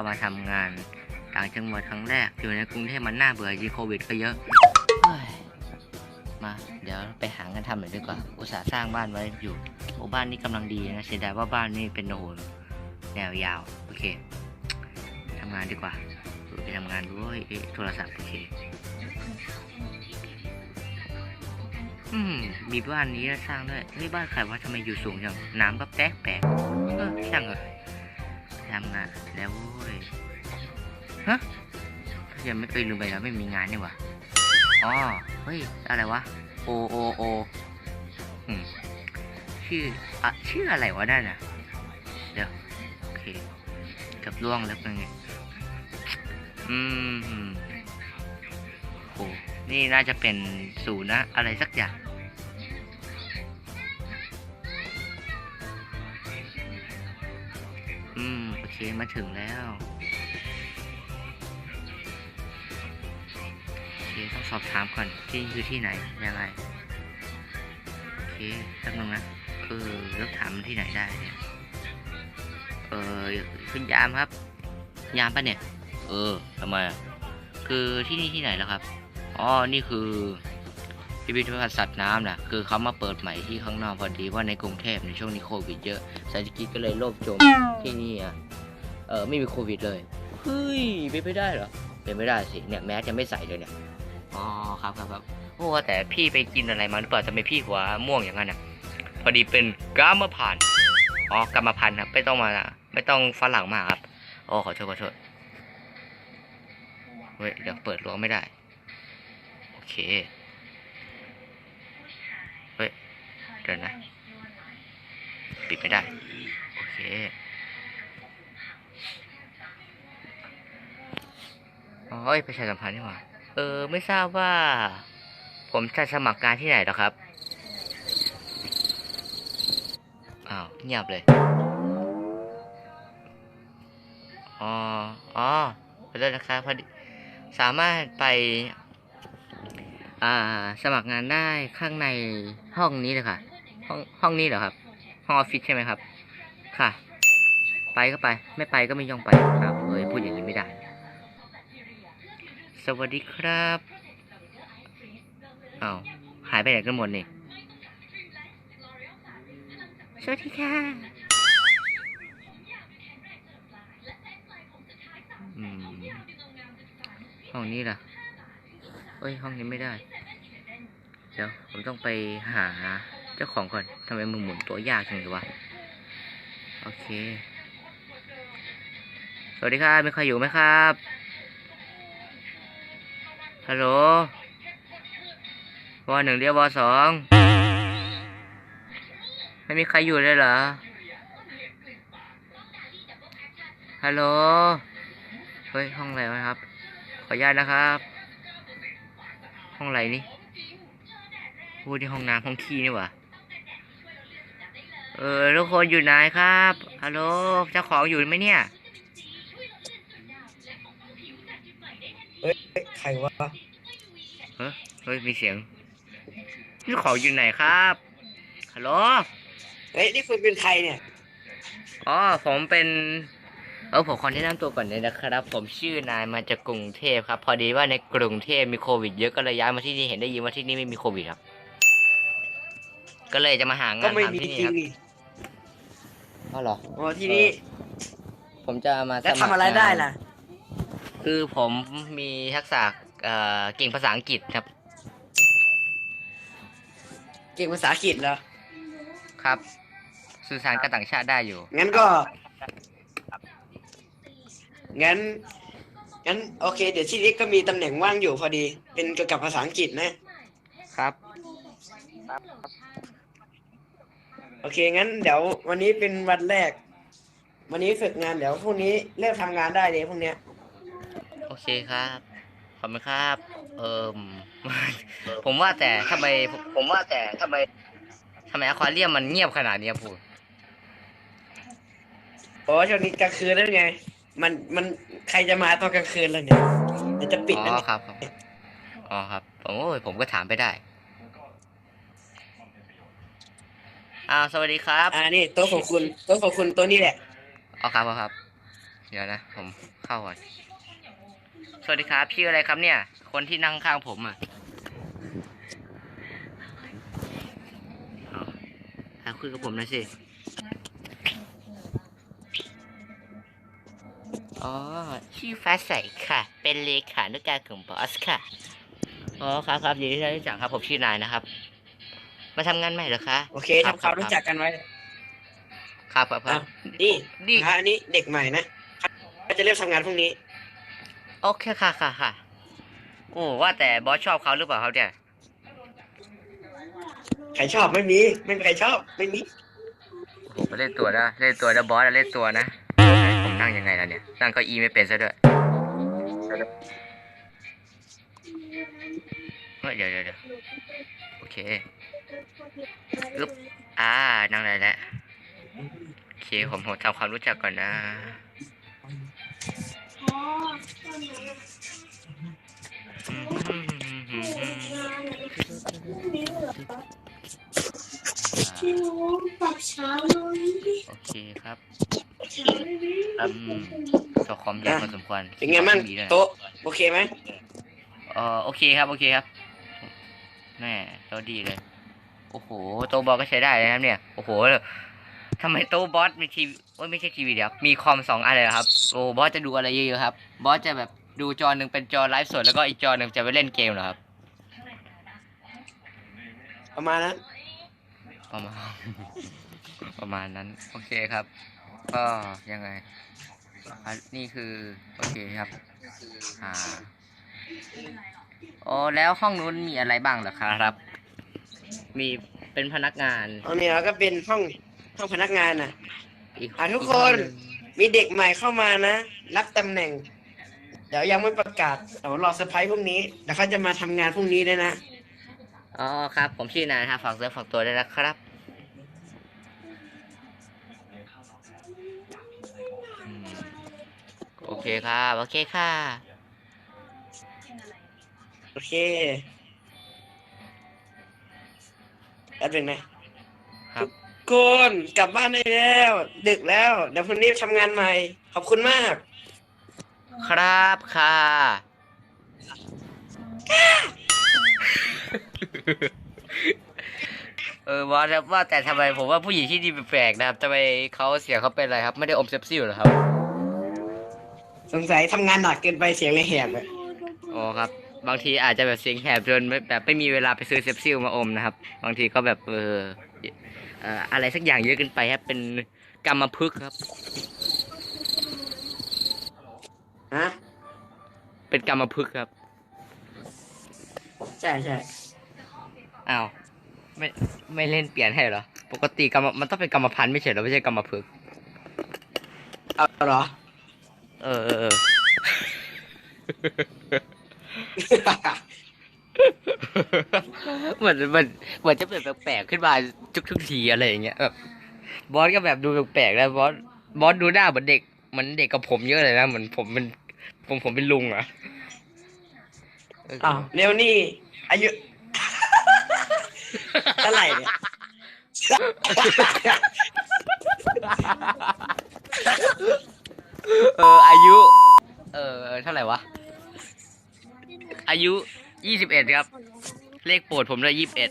ามาทำงาน ต่างจังหวัดครั้งแรก อยู่ในกรุงเทพมันน่าเบื่อยีโควิดก็เยอะมา เดี๋ยวไปหากันทำหน่อยดีกว่า อุตส่าห์สร้างบ้านไว้อยู่โอ้บ้านนี้กำลังดีนะเสียดายว่าบ้านนี่เป็นโอ้โหแนวยาว โอเคทำงานดีกว่าไปทำงานด้วยเอ๊ะโทรศัพท์โอเคอืมมีบ้านนี้สร้างด้วยเฮ้ยบ้านใครวะทำไมอยู่สูงจังน้ำก็แปลกแปลกช่างเถอ ทำงานแล้วเว้ยฮะยังไม่เคยลืมไปแล้วไม่มีงานนี่หวะอ๋อเฮ้ยอะไรวะโอโอโออืมชื่ออะชื่ออะไรวะนั่นน่ะเดี๋ยวโอเคกับล่วงแล้วเป็นไงอืมโอ้นี่น่าจะเป็นศูนย์นะอะไรสักอย่าง เคมาถึงแล้วโอเคต้องสอบถามก่อนที่คือที่ไหนยังไงโอเคสักนึงนะเออแล้วถามที่ไหนได้เนี่ยเออคุณยามครับ ยามปะเนี่ย เออทำไมคือที่นี่ที่ไหนแล้วครับอ๋อนี่คือพิพิธภัณฑ์สัตว์น้ำนะคือเขามาเปิดใหม่ที่ข้างนอกพอดีว่าในกรุงเทพในช่วงนี้โควิดเยอะเศรษฐกิจก็เลยโลบจมที่นี่อะ เออไม่มีโควิดเลยเฮ้ยเป็นไปได้เหรอเป็นไม่ได้สิเนี่ยแม้จะไม่ใส่เลยเนี่ยอ๋อครับครับครับโอ้แต่พี่ไปกินอะไรมาหรือเปล่าทำไมพี่หัวม่วงอย่างนั้นอะพอดีเป็นกามพันธุ์อ๋อกรรมพันธุ์ครับไม่ต้องมาไม่ต้องฝรั่งมากครับโอ้ขอโทษขอโทษเฮ้ยเดี๋ยวเปิดรั้วไม่ได้ โอเคเฮ้ยเดี๋ยวนะ ปิดไม่ได้ โอเค อ๋อประชาสัมพันธ์นี่หว่า เออ ไม่ทราบว่า ผมจะสมัครงานที่ไหนหรอครับ อ้าว เงียบเลย อ๋อ อ๋อขอโทษนะครับพอดีสามารถไป อ่า สมัครงานได้ข้างในห้องนี้เลยค่ะ ห้องห้องนี้เหรอครับ ห้องออฟฟิศใช่ไหมครับ ค่ะ ไปก็ไป ไม่ไปก็ไม่ย่องไปครับเฮ้ยพูดอย่างนี้ไม่ได้ วัสดีครับอ้าวหายไปไหนกันหมดนี่ สวัสดีค่ะอืมห้องนี้ล่ะเอ้ย ห้องนี้ไม่ได้ เดี๋ยว ผมต้องไปหาเจ้าของก่อนทำไมมึงหมุนตัวยากจังเลยวะ โอเค สวัสดีครับมีใครอยู่ไหมครับ ฮัลโหลวอหนึ่งเรียกวอสองไม่มีใครอยู่เลยเหรอ ฮัลโหล เฮ้ย ห้องอะไรวะครับ ขออนุญาตนะครับ ห้องอะไรนี่พูดที่ห้องน้ำห้องขี้นี่หว่าเออทุกคนอยู่ไหนครับ ฮัลโหล เจ้าของอยู่ไหมเนี่ย ใครวะเฮ้ยมีเสียงเจ้าของอยู่ไหนครับฮัลโหลเฮ้ยนี่คุณเป็นใครเนี่ยอ๋อผมเป็น เออผมขอแนะนำตัวก่อนเลยนะครับ ผมชื่อนายมาจากกรุงเทพครับ พอดีว่าในกรุงเทพมีโควิดเยอะก็เลยย้ายมาที่นี่เห็นได้ยินว่าที่นี่ไม่มีโควิดครับ ก็เลยจะมาหางาก็นไม่ทำมีที่จนี่ริครับงดิอ๋อเหรอ อ๋อที่นี่ผมจะมาแล้วสมัคทำอะไรได้ล่ะ คือผมมีทักษะเอ่อเก่งภาษาอังกฤษครับ เก่งภาษาอังกฤษเหรอ ครับ สื่อสารกับต่างชาติได้อยู่ งั้นก็ งั้น งั้นโอเค เดี๋ยวที่นี้ก็มีตำแหน่งว่างอยู่พอดี เป็นเกี่ยวกับภาษาอังกฤษนะ ครับ โอเค งั้นเดี๋ยววันนี้เป็นวันแรก วันนี้ฝึกงานเดี๋ยวพรุ่งนี้เริ่มทำงานได้เลยพรุ่งเนี้ย โอเคครับ ขอบคุณครับ เอิมผมว่าแต่ทำไมผมว่าแต่ทำไมทำไมอควาเรียมมันเงียบขนาดนี้พูดโอ้ช่วงนี้กลางคืนแล้วไง มันมันใครจะมาตอนกลางคืนแล้วเนี่ยมันจะปิดอ๋แล้วอเนี่ยครับครับอ๋อครับโอ้ยผมก็ถามไปได้อ้าวสวัสดีครับ อ่านี่โต๊ะของคุณโต๊ะของคุณโต๊ะนี้แหละอ๋อครับครับครับ เดี๋ยวนะ ผมเข้าก่อนส วัสดีครับชื่ออะไรครับเนี่ย คนที่นั่งข้างผมอะเอาเอาคุยกับผมหน่อยสิ อ๋อ ชื่อฟ้าใสค่ะ เป็นเลขานุการของบอสค่ะ อ๋อครับครับยินดีที่ได้รู้จักครับผมชื่อนายนะครับ มาทำงานใหม่เหรอคะโอเคครับทำความครับรู้จักกันไว้ครับครับครับ นี่นี่อะอันนี้เด็กใหม่นะเขาจะเริ่มทำงานพรุ่งนี้ โอเคค่ะค่ะค่ะโอ้ว่าแต่บอสชอบเขาหรือเปล่าครับเนี่ยใครชอบไม่มี ไม่มีใครชอบไม่มีโอ้โหเล่นตัวนะเล่นตัวนะบอสอะเล่นตัวนะผมนั่งยังไงล่ะเนี่ยนั่งเก้าอี้ไม่เป็นซะด้วยเฮ้ยเดี๋ยวเดี๋ยวเดี๋ยวโอเคอึ๊บอ่านั่งได้แล้วโอเคผมผมทำความรู้จักก่อนนะ ช้าเลยโอเคครับเช้าเลยอืมตัวคอมใหญ่พอสมควรเป็นไงมั่งดีด้วยโต๊ะโอเคไหมเออโอเคครับ โอเคครับแม่โต๊ะดีเลย โอ้โห โต๊ะบอสก็ใช้ได้เลยนะครับเนี่ย โอ้โหทำไมโต๊ะบอสมีทีวีโอ้ยไม่ใช่ทีวีเดียวมีคอมสองอันเลยเหรอครับ โอ้บอสจะดูอะไรเยอะๆครับ บอสจะแบบดูจอหนึ่งเป็นจอไลฟ์สดแล้วก็อีกจอหนึ่งจะไปเล่นเกมเหรอครับประมาณนั้น ประมาณ ประมาณนั้น โอเคครับ ก็ยังไงอันนี่คือ โอเคครับอ่าโอ้แล้วห้องนู้นมีอะไรบ้างเหรอครับ มีเป็นพนักงานตรงนี้เราก็เป็นห้องห้องพนักงานน่ะอีกอะทุกอีคนห้องหงมีเด็กใหม่เข้ามานะ รับตำแหน่ง เดี๋ยวยังไม่ประกาศเดี๋ยวรอเซอร์ไพรส์พรุ่งนี้เดี๋ยวเขาจะมาทำงานพรุ่งนี้ด้วยนะอ๋อครับ ผมชื่อนายนะครับฝากเสื้อฝากตัวด้วยนะครับอืม โอเคครับ โอเคค่ะ โอเคแป๊บนึงนะครับ ทุกคนกลับบ้านได้แล้ว ดึกแล้ว เดี๋ยวพรุ่งนี้ทำงานใหม่ ขอบคุณมาก ครับค่ะ เออบอสครับว่าแต่ทำไมผมว่าผู้หญิงที่ดีแปลกๆนะครับทำไมเขาเสียงเขาเป็นอะไรครับ ไม่ได้อมเซปซิลเหรอครับ สงสัยทำงานหนักเกินไปเสียงเลยแหบอะอ๋อครับ บางทีอาจจะแบบเสียงแหบจนไม่แบบไม่มีเวลาไปซื้อเซปซิลมาอมนะครับ บางทีก็แบบเออเอ่ออะไรสักอย่างเยอะเกินไปครับ เป็นกรรมพึกษ์ครับ ฮะ เป็นกรรมพึกษ์ครับ ใช่ใช่อ้าว ไม่ไม่เล่นเปลี่ยนให้เหรอ ปกติกรรมมันต้องเป็นกรรมพันธุ์ไม่ใช่เหรอไม่ใช่กรรมพึกษ์เอาเหรอ เออเออเออเหมือนเหมือนเหมือนจะเป็นแปลกๆขึ้นมาทุกทุกๆทีอะไรอย่างเงี้ยแบบบอสก็แบบดูแปลกๆแล้วบอสบอสดูหน้าเหมือนเด็กเหมือนเด็กกับผมเยอะเลยนะเหมือนผมเป็นผมผมเป็นลุงอะเอออ้าวเร็วนี่อายุเท่าไหร่เนี่ย เอออายุ เออเท่าไหร่วะ อายุยี่สิบเอ็ดครับ เลขโปรดผมเลยยี่สิบเอ็ด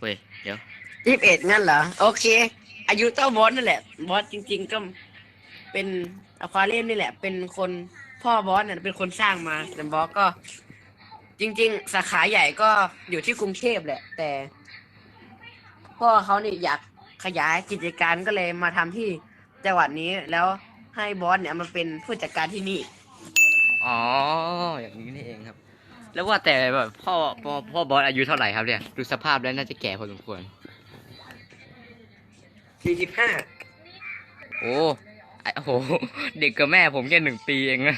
เว้ยเดี๋ยวยี่สิบเอ็ดงั้นเหรอ โอเค อายุเต้าบอสนั่นแหละบอสจริง ๆ ก็เป็นอควาเรียมนี่แหละ เป็นคนพ่อบอสเนี่ยเป็นคนสร้างมาแต่บอสก็ จริง ๆ สาขาใหญ่ก็อยู่ที่กรุงเทพแหละ แต่พ่อเขานี่อยากขยายกิจการก็เลยมาทำที่ จังหวัดนี้แล้วให้บอสเนี่ยมาเป็นผู้จัดการที่นี่ อ๋อ อย่างนี้นี่เองครับ แล้วว่าแต่แบบพ่อพ่อพ่อบอสอายุเท่าไหร่ครับเนี่ย ดูสภาพแล้วน่าจะแก่พอสมควร สี่สิบห้าโอ้ไอ้โอ้โหเด็กกับแม่ผมแค่หนึ่งปีเองนะ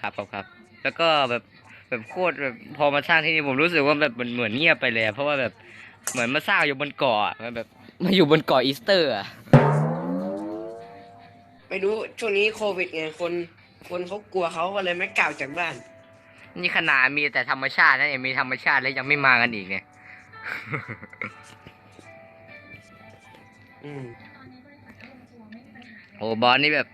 ครับครับครับ แล้วก็แบบแบบโคตรแบบพอมาสร้างที่นี่ผมรู้สึกว่าแบบมันเหมือนเงียบไปเลยอะเพราะว่าแบบเหมือนมาสร้างอยู่บนเกาะอะมันแบบ มาอยู่บนเกาะอีสเตอร์อะไม่รู้ช่วงนี้โควิดไงคน คนเขากลัวเขาก็เลยไม่กล่าวจากบ้าน นี่ขนาดมีแต่ธรรมชาตินะเนี่ยมีธรรมชาติแล้วยังไม่มากันอีกเนี่ย อืมโอ้บอสนี่แบบ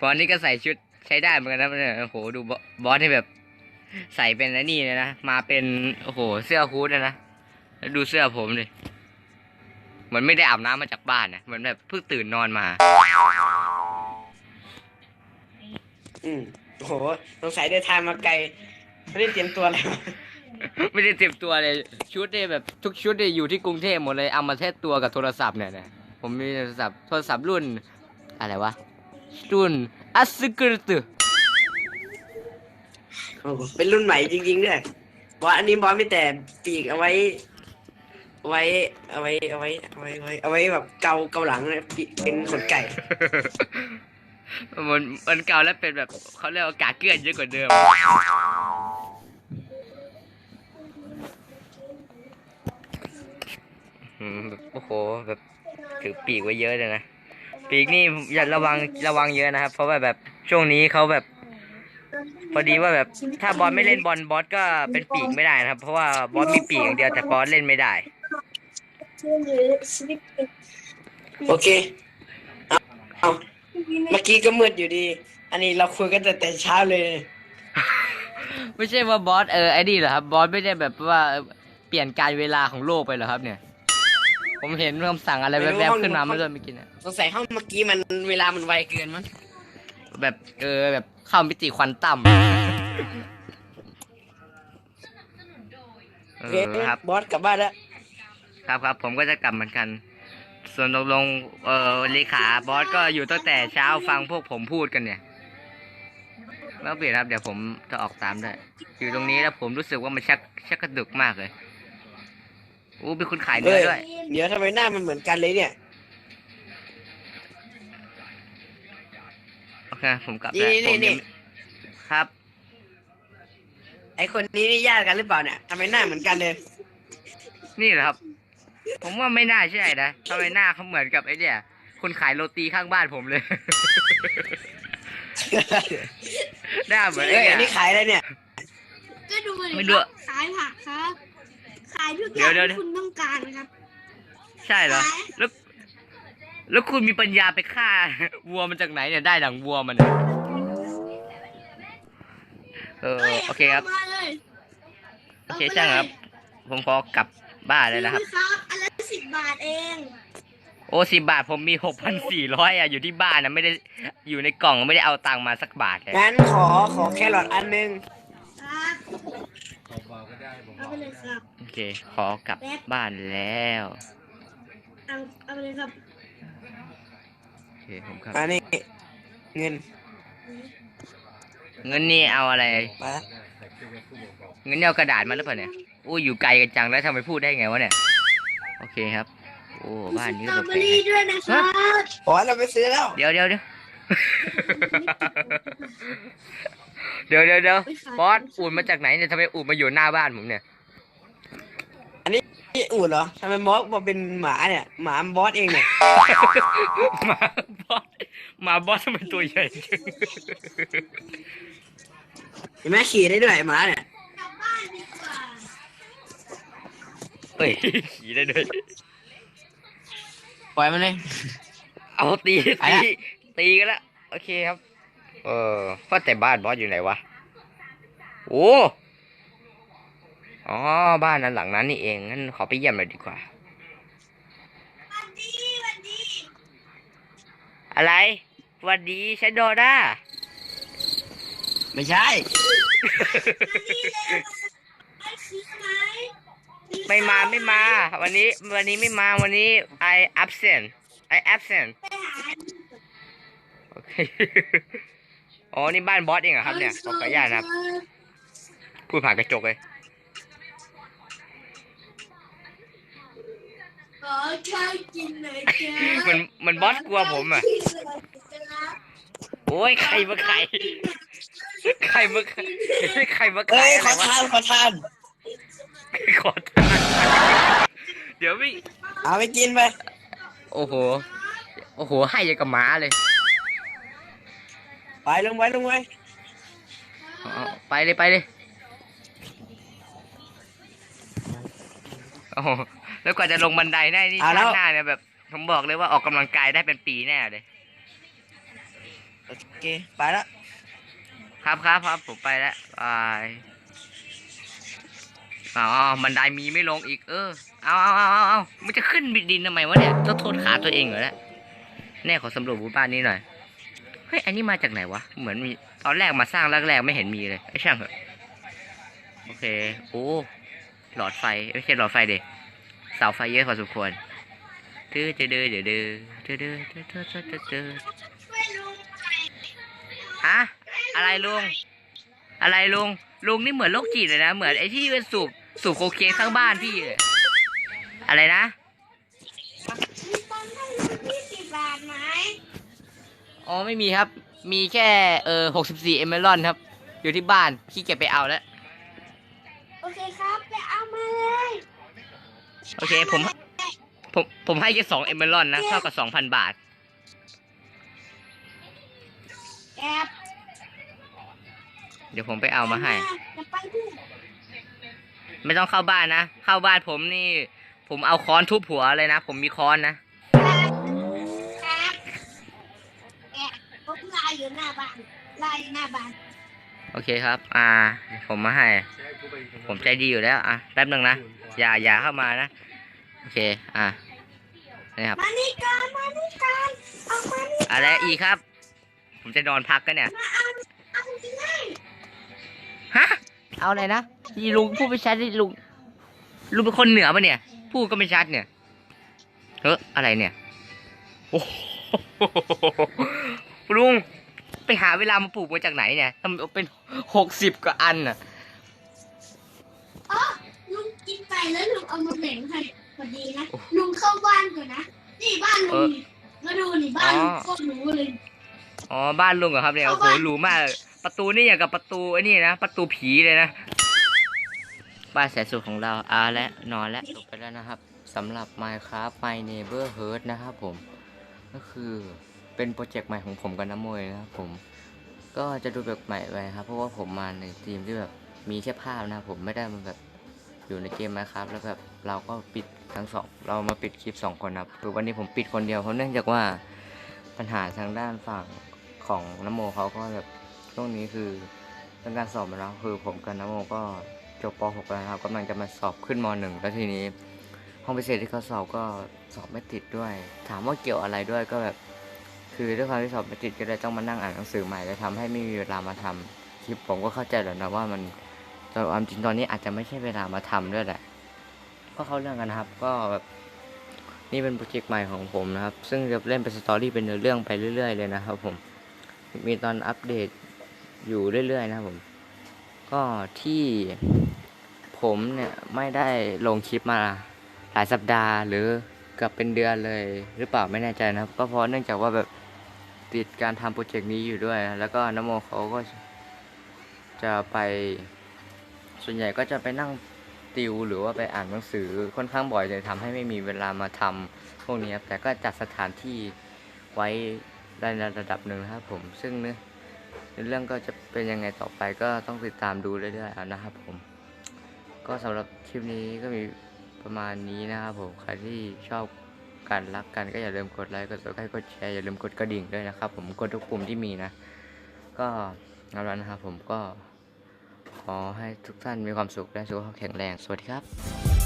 บอสนี่ก็ใส่ชุดใช้ได้เหมือนกันนะเนี่ยโอ้โหดูบอสบอสนี่แบบ ใส่เป็นไอ้นี่เลยนะมาเป็นโอ้โหเสื้อฮู้ดเลยนะแล้วดูเสื้อผมดิเห มือนไม่ได้อาบน้ำมาจากบ้านนะเหมือนแบบเพิ่งตื่นนอนมา อืมโอ้โหสงสัยเดินทางมาไกล ไม่ได้เตรียมตัวอะไรมาไม่ได้เตรียมตัวเลย ชุดเนี่ยแบบทุกชุดเนี่ยอยู่ที่กรุงเทพหมดเลยเอามาเทสตัวกับโทรศัพท์เนี่ยนะผมมีโทรศัพท์โทรศัพท์รุ่น อะไรวะ รุ่นอัสกรตโอ้โหเป็นรุ่นใหม่จริงๆด้วยบอสอันนี้บอสไม่แต่ปีกเอาไว้ ไว้เอาไว้เอาไว้เอาไว้เอาไว้เอาไว้แบบเกาเกาหลังเนี่ยปีกเป็นขนไก่ มันมันเก่าแล้วเป็นแบบเขาเรียกว่ากาเกื้อนเยอะกว่าเดิม อืมแบบโอ้โหแบบถือปีกไว้เยอะเลยนะ ปีกนี่อย่าระวังระวังเยอะนะครับ เพราะว่าแบบช่วงนี้เขาแบบ พอดีว่าแบบถ้าบอสไม่เล่นบอลบอสก็เป็นปีกไม่ได้นะครับ เพราะว่าบอสมีปีกอย่างเดียวแต่บอสเล่นไม่ได้ โอเค เอาเอาเมื่อกี้ก็มืดอยู่ดี อันนี้เราคุยกันแต่แต่เช้าเลย ไม่ใช่ว่าบอสเออไอ้นี่เหรอครับบอสไม่ได้แบบว่าเปลี่ยนการเวลาของโลกไปเหรอครับเนี่ย ผมเห็นคำสั่งอะไรไม่รู้แวบห้องๆขึ้นมาห้อง เมื่อไม่อกินอะสงสัยห้องเมื่อกี้มันเวลามันไวเกินมั้งแบบเออแบบเข้ามิติควอนตัมเอโอเคอครับบอสกลับบ้านแล้ว ครับครับผมก็จะกลับเหมือนกัน ส่วนตกลงเออเลขาบอสก็อยู่ตั้งแต่เช้าฟังพวกผมพูดกันเนี่ยไม่ต้องเปลี่ยนครับเดี๋ยวผมจะออกตามด้วยอยู่ตรงนี้แล้วผมรู้สึกว่ามันชักชักกระดึกมากเลยอู้เป็นคนขายเนื้อด้วยเดี๋ยวทำไมหน้ามันเหมือนกันเลยเนี่ยโอเคผมกลับแล้วนี่ผมนี่ยังครับ ไอคนนี้นี่ญาติกันหรือเปล่าเนี่ยทำไมหน้าเหมือนกันเลย นี่เหรอครับ ผมว่าไม่น่าใช่นะทำไมหน้าเขาเหมือนกับไอ้เนี่ยคนขายโรตีข้างบ้านผมเลย หน้าเหมือนเอ้ไอ้ยอันเนี่นี้ย ขายอะไรเนี่ย ก็ดูเลยไม่ครู้รับขายผักครับ ขายทุกอย่างเดี๋ยวเดี๋ยว ที่คุณต้องการครับ ใช่เหรอ แล้ว แล้วคุณมีปัญญาไปฆ่า วัวมันจากไหนเนี่ยได้ดังวัวมันเนี่ยเออฮ้ยโอเคครับามาเลยโอเคช่างครับ ผมขอกลับบ้านเลยนะครับนี่ครับอันละ สิบบาทเองโอ้สิบาทผมมีหกพันสี่ร้อยอะอยู่ที่บ้านนะไม่ได้อยู่ในกล่องไม่ได้เอาตังค์มาสักบาทเลยงั้นขอขอแครอทอันหนึงครับเอาไปเลยครับ โอเค ขอกลับบ้านแล้วเอาเอาไปเลยครับโอเคผมครับ มานี่เงินเงินนี่เอาอะไร มาเงินนี่เอากระดาษมาหรือเปล่าเนี่ยอู้อยู่ไกลกันจังแล้วทำไมพูดได้ไงวะเนี่ย โอเคครับ โอ้บ้านนี้สก็ตรอแปเบอลรี่กด้วยนะครับอ๋อเราไปซื้อแล้วๆเดี๋ยวเดี๋ยวเดี๋ยวเดี๋ยวเดี๋ยวเดี๋ยวบอสอุ่นมาจากไหนเนี่ยทำไมอุ่นมาอยู่หน้าบ้านผมเนี่ยนี่อูดเหรอทำไมบอสบอกเป็นหมาเนี่ย หมาบอสเองเนี่ย หมาบอสหมาบอสทำไมตัวใหญ่จังเห็นไหมขี่ได้ด้วยหมาเนี่ย กลับบ้านดีกว่า เฮ้ยขี่ได้ด้วยปล่อยมันเลย เอาตีไปตีละ ตีกันละโอเคครับ เออว่าแต่บ้านบอสอยู่ไหนวะโอ้อ๋อบ้านนั้นหลังนั้นนี่เองงั้นขอไปเยี่ยมหน่อยดีกว่าวันดีวันดีอะไรสวัสดีฉันโดด้าไม่ใช่ไอ้ซื้อไหม ไม่มาไม่มา วันนี้ วันนี้ไม่มาวันนี้ I absent I absent ไปหาโอเคอ๋อ นี่บ้านบอสเองเหรอครับเนี่ยขออนุญาตนะครับ พูดผ่านกระจกเลยขอข้าวกินหน่อยจ้ามันมันบอสกลัวผมอะ โอ้ยใครมาใครใครมาใครมาเอ้ขายยอะขไรอวะทานขอทาน ขอทานเดี๋ยวไม่เอาไปกินไป โอ้โห โอ้โห ให้ยังกับหมาเลย ไปลงไว้ลงไว้เอาไปเลยไปเลยโอ้โหแล้วกว่าจะลงบันไดได้นี่ชาติหน้าเนี่ยแบบ ผมบอกเลยว่าออกกำลังกายได้เป็นปีแน่เลย โอเค ไปละ ครับครับครับผมไปแล้วบาย อ๋อบันไดมีไม่ลงอีก เออ เอาเอาเอาเอาเอามันจะขึ้นบิดดินทำไมวะเนี่ยต้องโทษขาตัวเองเหรอเนี่ยแน่ขอสำรวจหมู่บ้านนี้หน่อย เฮ้ย อันนี้มาจากไหนวะ เหมือนมีตอนแรกมาสร้างแรกๆไม่เห็นมีเลยไอ้ช่างเหอะ โอเค โอ้ หลอดไฟไม่ใช่หลอดไฟเด็เสาไฟเยอะพอสมควรเดือเดือเดือเดือเดือเดือเดือเดือเดือเดือเดือเดือฮะ อะไรลุง อะไรลุง ลุงนี่เหมือนโรคจิตเลยนะ เหมือนไอ้ที่เป็นสูบ สูบโคเคนทั้งบ้านพี่เลยอะไรนะ มีตังค์ให้ยี่สิบบาทไหมอ๋อไม่มีครับ มีแค่เออหกสิบสี่เอเมลอนครับ อยู่ที่บ้านขี้เกียจไปเอาแล้ว โอเคครับ ไปเอามาเลยโอเคผม ผมผมให้แค่สองเอเมลอนนะเท่ากับสองพันบาท แอบเดี๋ยวผมไปเอามาให้จะไปที่ ไม่ต้องเข้าบ้านนะ เข้าบ้านผมนี่ ผมเอาค้อนทุบหัวเลยนะ ผมมีค้อนนะแอบแอบผมลายอยู่หน้าบ้านลายอยู่หน้าบ้าน โอเคครับ อ่าเดี๋ยวผมมาให้ ผมใจดีอยู่แล้ว อะ แป๊บหนึงนะ อย่า อย่าเข้ามานะ โอเค อะนี่ครับ มานี่ก่อนมานี่ก่อนเอามานี่อะไรอีกครับ ผมจะนอนพักกันเนี่ย มาเอาเอาที่ไหนฮะ เอาอะไรนะยีลุงพูดไม่ชัดดิลุงลุงเป็นคนเหนือปะเนี่ย พูดก็ไม่ชัดเนี่ยเฮ้ออะไรเนี่ยโอ้โหลุงไปหาเวลามาปลูกมาจากไหนเนี่ยทำเป็นหกสิบกว่าอันน่ะอ๋อลุงกินไปแล้วลุงเอามาแบ่งให้พอดีนะลุงเข้าบ้านก่อนนะนี่บ้านลุงนี่มาดูนี่บ้านลุงโคตรหรูเลยอ๋อบ้านลุงเหรอครับเนี่ยโอ้โหหรูมาก ประตูนี่อย่างกับประตูไอ้นี่นะ ประตูผีเลยนะ บ้านแสนสุขของเราอาและนอนและจบไปแล้วนะครับสำหรับ Minecraft My Neighborhood นะครับผม ก็คือเป็นโปรเจกต์ใหม่ของผมกับน้ำมวยนะครับผม ก็จะดูแบบใหม่ไปครับ เพราะว่าผมมาในทีมที่แบบมีแค่ภาพนะครับผมไม่ได้มาแบบอยู่ในเกมนะครับแล้วแบบเราก็ปิดทั้งสองเรามาปิดคลิปสองคนนะครับคือวันนี้ผมปิดคนเดียวเพราะเนื่องจากว่าปัญหาทางด้านฝั่งของน้ำโมเขาก็แบบ ช่วงนี้คือเรื่องการสอบมาแล้วคือผมกับน้ำโมก็จบป .6 แล้วนะครับกำลังจะมาสอบขึ้นม .1 แล้วทีนี้ ห้องพิเศษที่เขาสอบก็สอบไม่ติดด้วย ถามว่าเกี่ยวอะไรด้วยก็แบบคือด้วยความที่สอบไม่ติดก็เลยต้องมานั่งอ่านหนังสือใหม่เลยทำให้ไม่มีเวลามาทำคลิปผมก็เข้าใจแหล้วนะว่ามันแต่ความจริงตอนนี้อาจจะไม่ใช่เวลามาทำด้วยแหละก็เข้าเรื่องกันนะครับ ก็แบบนี่เป็นโปรเจกต์ใหม่ของผมนะครับ ซึ่งจะเล่นเป็นสตอรี่เป็นเนื้อเรื่องไปเรื่อย ๆ เลยนะครับผม มีตอนอัปเดต อยู่เรื่อยๆนะครับผม ก็ที่ผมเนี่ยไม่ได้ลงคลิปมาหลายสัปดาห์หรือเกับเป็นเดือนเลย หรือเปล่าไม่แน่ใจนะครับ ก็เพราะเนื่องจากว่าแบบติดการทำโปรเจกต์นี้อยู่ด้วย แล้วก็นโมเขาก็จะไป ส่วนใหญ่ก็จะไปนั่งติวหรือว่าไปอ่านหนังสือค่อนข้างบ่อยเลยทำให้ไม่มีเวลามาทำพวกนี้ครับแต่ก็จัดสถานที่ไว้ได้ระดับหนึ่งนะครับผมซึ่งเนื้อ เรื่องก็จะเป็นยังไงต่อไปก็ต้องติดตามดูเรื่อยๆนะครับผม ก็สำหรับคลิปนี้ก็มีประมาณนี้นะครับผมใครที่ชอบการรักกันก็อย่าลืมกดไลค์กด subscribe กดแชร์อย่าลืมกดกระดิ่งด้วยนะครับ ผมกดทุกปุ่มที่มีนะ ก็เอาละนะครับผมก็ขอให้ทุกท่านมีความสุขและสุขภาพแข็งแรง สวัสดีครับ